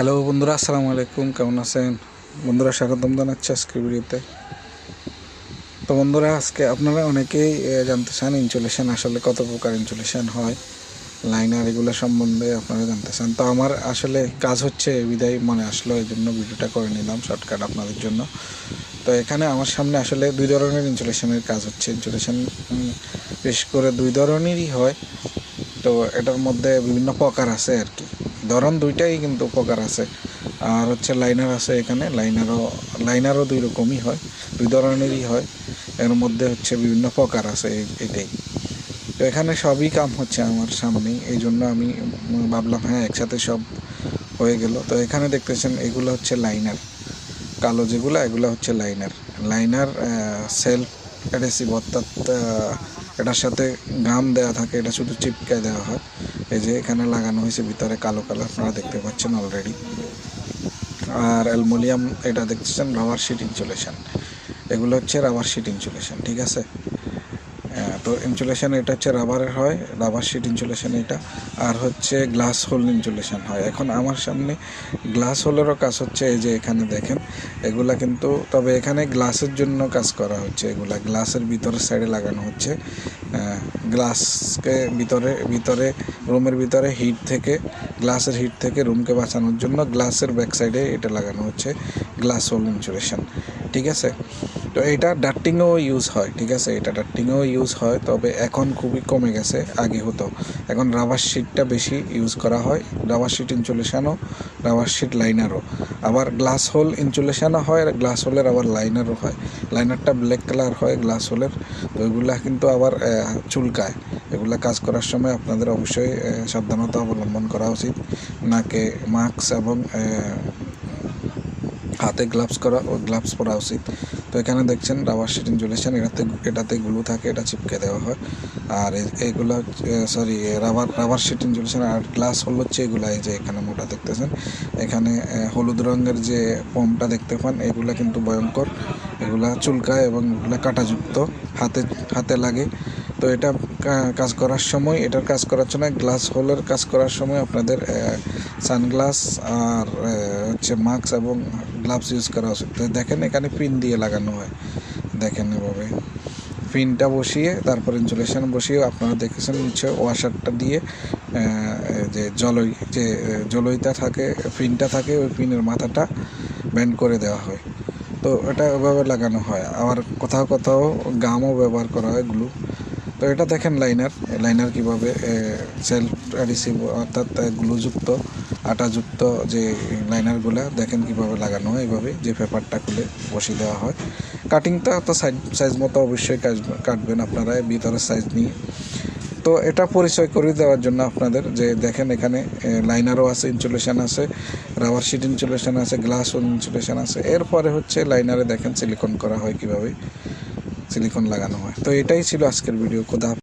Hello বন্ধুরা, আসসালামু আলাইকুম। কেমন আছেন? বন্ধুরা, স্বাগতম জানাচ্ছি আজকের ভিডিওতে। তো বন্ধুরা, আজকে আপনারা অনেকেই জানতে চান ইনসুলেশন আসলে কত প্রকার ইনসুলেশন হয় লাইনার এগুলো সম্বন্ধে আপনারা জানতে চান। তো আমার আসলে কাজ হচ্ছে, বিদায় মনে আসলো এই জন্য ভিডিওটা করে নিলাম শর্টকাট আপনাদের জন্য। তো এখানে আমার সামনে আসলে দুই ধরনের ইনসুলেশনের কাজ হচ্ছে। ইনসুলেশন বেশ করে দুই ধরনেরই হয়। তো এটার মধ্যে বিভিন্ন প্রকার আছে আর কি। ধরন দুইটাই কিন্তু প্রকার আছে। আর হচ্ছে লাইনার আছে এখানে লাইনারও লাইনারও দুই রকমই হয়, দুই ধরনেরই হয়। এর মধ্যে হচ্ছে বিভিন্ন প্রকার আছে এটাই। তো এখানে সবই কাম হচ্ছে আমার সামনেই, এই জন্য আমি ভাবলাম হ্যাঁ একসাথে সব হয়ে গেল। তো এখানে দেখতেছেন, এগুলো হচ্ছে লাইনার কালো যেগুলো, এগুলো হচ্ছে লাইনার লাইনার সেলফ অ্যাডেসিভ অর্থাৎ এটার সাথে গাম দেওয়া থাকে, এটা শুধু চিপকায় দেওয়া হয়। এই যে এখানে লাগানো হয়েছে, ভিতরে কালো কালো আপনারা দেখতে পাচ্ছেন অলরেডি আর অ্যালমোনিয়াম এটা দেখতেছেন রাবার শিট ইনসুলেশন এগুলো হচ্ছে রাবার শিট ইনসুলেশন ঠিক আছে? তো ইনসুলেশন এটা হচ্ছে রাবারের হয় রাবার শিট ইনসুলেশন এটা। আর হচ্ছে গ্লাস হোল ইনসুলেশন হয়। এখন আমার সামনে গ্লাস হোলেরও কাজ হচ্ছে, এই যে এখানে দেখেন। এগুলা কিন্তু, তবে এখানে গ্লাসের জন্য কাজ করা হচ্ছে এগুলা। গ্লাসের ভিতরের সাইডে লাগানো হচ্ছে। গ্লাসকে ভিতরে ভিতরে রুমের ভিতরে হিট থেকে গ্লাসের হিট থেকে রুমকে বাঁচানোর জন্য গ্লাসের ব্যাক সাইডে এটা লাগানো হচ্ছে গ্লাস হোল ইনসুলেশন ঠিক আছে? তো এটা ডার্টিংও ইউজ হয়, ঠিক আছে? এটা ডার্টিংও ইউজ হয়, তবে এখন খুবই কমে গেছে, আগে হতো। এখন রাবার শিটটা বেশি ইউজ করা হয় রাবার শিট ইনসুলেশনও রাবার শিট লাইনারও আবার গ্লাস হোল ইনসুলেশনও হয়, আর গ্লাস হোলের আবার লাইনারও হয়। লাইনারটা ব্ল্যাক কালার হয় গ্লাস হোলের তো এগুলা কিন্তু আবার চুলকায়। এগুলা কাজ করার সময় আপনাদের অবশ্যই সাবধানতা অবলম্বন করা উচিত। নাকে মাস্ক এবং হাতে গ্লাভস করা গ্লাভস পরা উচিত। তো এখানে দেখছেন রাবার শিট ইনজুলেশন এটাতে এটাতে গ্লু থাকে, এটা চিপকে দেওয়া হয়। আর এগুলো sorry rubber rubber sheet insulation আর গ্লাস হল হচ্ছে এগুলো, এই যে এখানে মোটা দেখতেছেন। এখানে হলুদ রঙের যে পমটা দেখতে পান, এগুলা কিন্তু ভয়ঙ্কর। এগুলা চুলকায় এবং এগুলা কাঁটাযুক্ত, হাতে হাতে লাগে। তো এটা কাজ করার সময়, এটার কাজ করার জন্য গ্লাস হোলের কাজ করার সময় আপনাদের সানগ্লাস আর হচ্ছে মাস্ক এবং গ্লাভস ইউজ করা উচিত। তো দেখেন এখানে পিন দিয়ে লাগানো হয়। দেখেন এভাবে। পিনটা বসিয়ে, তারপর ইনসুলেশন বসিয়ে আপনারা দেখেছেন নিচে ওয়াশারটা দিয়ে যে জলই, যে জলইটা থাকে, পিনটা থাকে, ওই পিনের মাথাটা ব্যান্ড করে দেওয়া হয়। তো এটা ওভাবে লাগানো হয়। আবার কোথাও কোথাও গামও ব্যবহার করা হয়, গ্লু তো এটা দেখেন লাইনার লাইনার কীভাবে সেলফ অ্যাডিসিভ অর্থাৎ গ্লুযুক্ত আটাযুক্ত যে লাইনারগুলো দেখেন কীভাবে লাগানো হয়, এইভাবে যে পেপারটা খুলে বসিয়ে দেওয়া হয়। কাটিংটা তো সাইজ সাইজ মতো অবশ্যই কাটবেন আপনারা ভিতরের সাইজ নিয়ে। তো এটা পরিচয় করে দেওয়ার জন্য আপনাদের যে দেখেন এখানে লাইনারও আছে ইনসুলেশন আছে রাবার শিট ইনসুলেশন আছে গ্লাস ইনসুলেশন আছে। এরপরে হচ্ছে লাইনারে দেখেন সিলিকন করা হয় কীভাবে। সিলিকন লাগানো হয় তো এটাই ছিল আজকের ভিডিও খোদা হাফেজ।